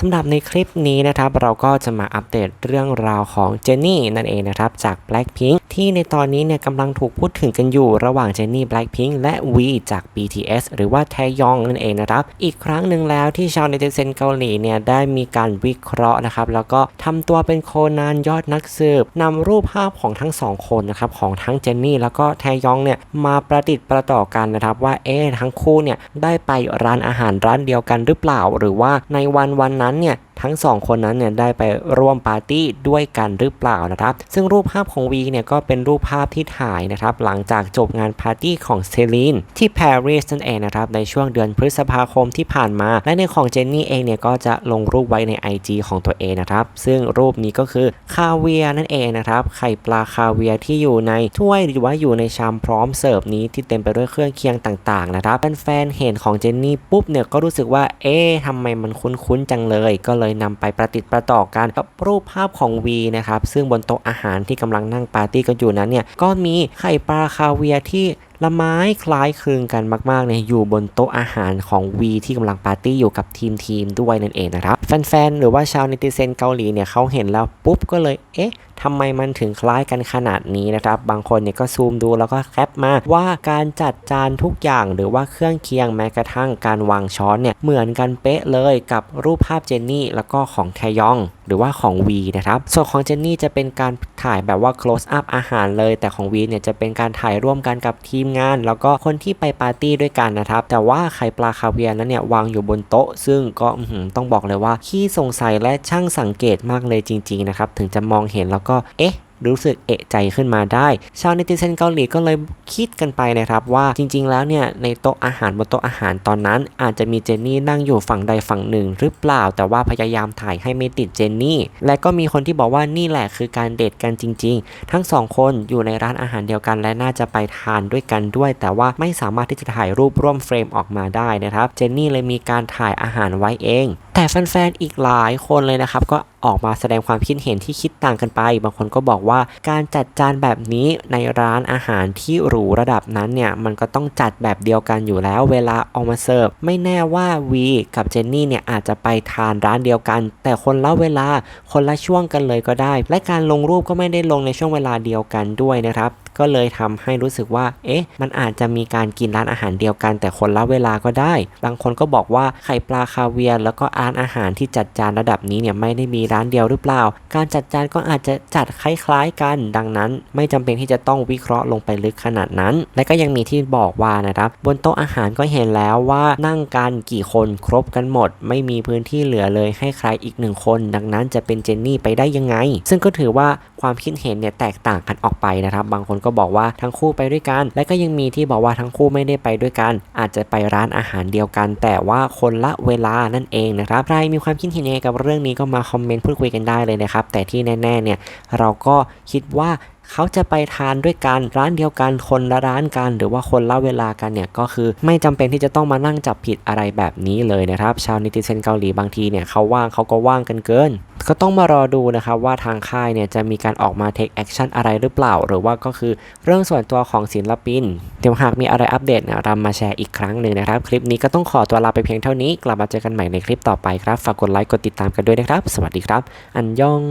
สำหรับในคลิปนี้นะครับเราก็จะมาอัปเดตเรื่องราวของเจนนี่นั่นเองนะครับจาก Blackpink ที่ในตอนนี้เนี่ยกำลังถูกพูดถึงกันอยู่ระหว่างเจนนี่ Blackpink และ V จาก BTS หรือว่าแทยองนั่นเองนะครับอีกครั้งหนึ่งแล้วที่ชาวเนติเซนเกาหลีเนี่ยได้มีการวิเคราะห์นะครับแล้วก็ทำตัวเป็นโคนันยอดนักสืบนำรูปภาพของทั้งสองคนนะครับของทั้งเจนนี่แล้วก็แทยองเนี่ยมาประติดประต่อกันนะครับว่าเอ๊ะทั้งคู่เนี่ยได้ไปร้านอาหารร้านเดียวกันหรือเปล่า หรือว่าในวันวันนั้นเนี่ยทั้งสองคนนั้นเนี่ยได้ไปร่วมปาร์ตี้ด้วยกันหรือเปล่านะครับ ซึ่งรูปภาพของวีเนี่ยก็เป็นรูปภาพที่ถ่ายนะครับหลังจากจบงานปาร์ตี้ของเซลีนที่ปารีสนั่นเองนะครับในช่วงเดือนพฤษภาคมที่ผ่านมา และในของเจนนี่เองเนี่ยก็จะลงรูปไว้ใน IG ของตัวเองนะครับซึ่งรูปนี้ก็คือคาเวียร์นั่นเองนะครับไข่ปลาคาเวียร์ที่อยู่ในถ้วยหรือว่าอยู่ในชามพร้อมเสิร์ฟนี้ที่เต็มไปด้วยเครื่องเคียงต่างๆนะครับแฟนๆเห็นของเจนนี่ปุ๊บเนี่ยก็รู้สึกว่าเอ๊ะทำไมมันคุ้นๆจังเลยก็เลยนำไปประติดประต่อกันกับรูปภาพของวีนะครับซึ่งบนโต๊ะอาหารที่กำลังนั่งปาร์ตี้กันอยู่นั้นเนี่ยก็มีไข่ปลาคาเวียร์ที่ละไม้คล้ายคลึงกันมากๆเนี่ยอยู่บนโต๊ะอาหารของวีที่กำลังปาร์ตี้อยู่กับทีมทีมด้วยนั่นเองนะครับ แฟนๆ หรือว่าชาวเนติเซนเกาหลีเนี่ยเขาเห็นแล้วปุ๊บก็เลย เอ๊ะทำไมมันถึงคล้ายกันขนาดนี้นะครับ บางคนเนี่ยก็ซูมดูแล้วก็แคปมาว่าการจัดจานทุกอย่างหรือว่าเครื่องเคียงแม้กระทั่งการวางช้อนเนี่ยเหมือนกันเป๊ะเลยกับรูปภาพเจนนี่แล้วก็ของแทยองหรือว่าของ V นะครับ ส่วนของเจนนี่จะเป็นการถ่ายแบบว่า close up อาหารเลย แต่ของ V เนี่ยจะเป็นการถ่ายร่วมกันกับทีมงาน แล้วก็คนที่ไปปาร์ตี้ด้วยกันนะครับ แต่ว่าไข่ปลาคาเวียร์นั้นเนี่ยวางอยู่บนโต๊ะ ซึ่งก็ต้องบอกเลยว่าขี้สงสัยและช่างสังเกตมากเลยจริง ๆ นะครับ ถึงจะมองเห็นแล้วก็เอ๊ะ รู้สึกเอะใจขึ้นมาได้ ชาวเนติเซนเกาหลีก็เลยคิดกันไปนะครับว่าจริง ๆ แล้วเนี่ยในโต๊ะอาหารบนโต๊ะอาหารตอนนั้น อาจจะมีเจนนี่นั่งอยู่ฝั่งใดฝั่งหนึ่งหรือเปล่า แต่ว่าพยายามถ่ายให้ไม่ติดเจนนี่ และก็มีคนที่บอกว่านี่แหละคือการเดทกันจริง ๆ ทั้งสองคนอยู่ในร้านอาหารเดียวกันและน่าจะไปทานด้วยกันด้วย แต่ว่าไม่สามารถที่จะถ่ายรูปร่วมเฟรมออกมาได้นะครับ เจนนี่เลยมีการถ่ายอาหารไว้เอง แต่แฟนๆอีกหลายคนเลยนะครับก็ ออกมาแสดงความคิดเห็นที่คิดต่างกันไป บางคนก็บอกว่าการจัดจานแบบนี้ในร้านอาหารที่หรูระดับนั้นเนี่ยมันก็ต้องจัดแบบเดียวกันอยู่แล้ว เวลาเอามาเสิร์ฟไม่แน่ว่าวีกับเจนนี่เนี่ยอาจจะไปทานร้านเดียวกัน แต่คนละเวลาคนละช่วงกันเลยก็ได้ และการลงรูปก็ไม่ได้ลงในช่วงเวลาเดียวกันด้วยนะครับก็เลยทำให้รู้สึกว่า เอ๊ะ มันอาจจะมีการกินร้านอาหารเดียวกัน แต่คนละเวลาก็ได้ บางคนก็บอกว่าไข่ปลาคาเวียร์แล้วก็ร้านอาหารที่จัดจานระดับนี้เนี่ยไม่ได้มีร้านเดียวหรือเปล่า การจัดจานก็อาจจะจัดคล้ายๆกัน ดังนั้น ไม่จำเป็นที่จะต้องวิเคราะห์ลงไปลึกขนาดนั้น และก็ยังมีที่บอกว่านะครับ บนโต๊ะอาหารก็เห็นแล้วว่านั่งกันกี่คนครบกันหมด ไม่มีพื้นที่เหลือเลยให้ใครอีกหนึ่งคน ดังนั้นจะเป็นเจนนี่ไปได้ยังไง ซึ่งก็ถือว่า ความคิดเห็นเนี่ยแตกต่างกันออกไปนะครับบางคนก็บอกว่าทั้งคู่ไปด้วยกัน และก็ยังมีที่บอกว่าทั้งคู่ไม่ได้ไปด้วยกัน อาจจะไปร้านอาหารเดียวกัน แต่ว่าคนละเวลานั่นเองนะครับใครมีความคิดเห็นยังไงกับเรื่องนี้ก็มาคอมเมนต์พูดคุยกันได้เลยนะครับแต่ที่แน่ๆเนี่ยเราก็คิดว่า เขาจะไปทานด้วยกันร้านเดียวกันคนละร้านกัน หรือว่าคนละเวลากันเนี่ยก็คือไม่จำเป็นที่จะต้องมานั่งจับผิดอะไรแบบนี้เลยนะครับ ชาวนิติเซนเกาหลีบางทีเนี่ยเขาว่างเขาก็ว่างกันเกิน ก็ต้องมารอดูนะครับว่าทางค่ายเนี่ยจะมีการออกมาเทคแอคชั่นอะไรหรือเปล่า หรือว่าก็คือเรื่องส่วนตัวของศิลปิน เดี๋ยวหากมีอะไรอัปเดตเนี่ยรามาแชร์อีกครั้งหนึ่งนะครับ คลิปนี้ก็ต้องขอตัวลาไปเพียงเท่านี้ กลับมาเจอกันใหม่ในคลิปต่อไปครับ ฝากกดไลค์กดติดตามกันด้วยนะครับ สวัสดีครับ อันยอง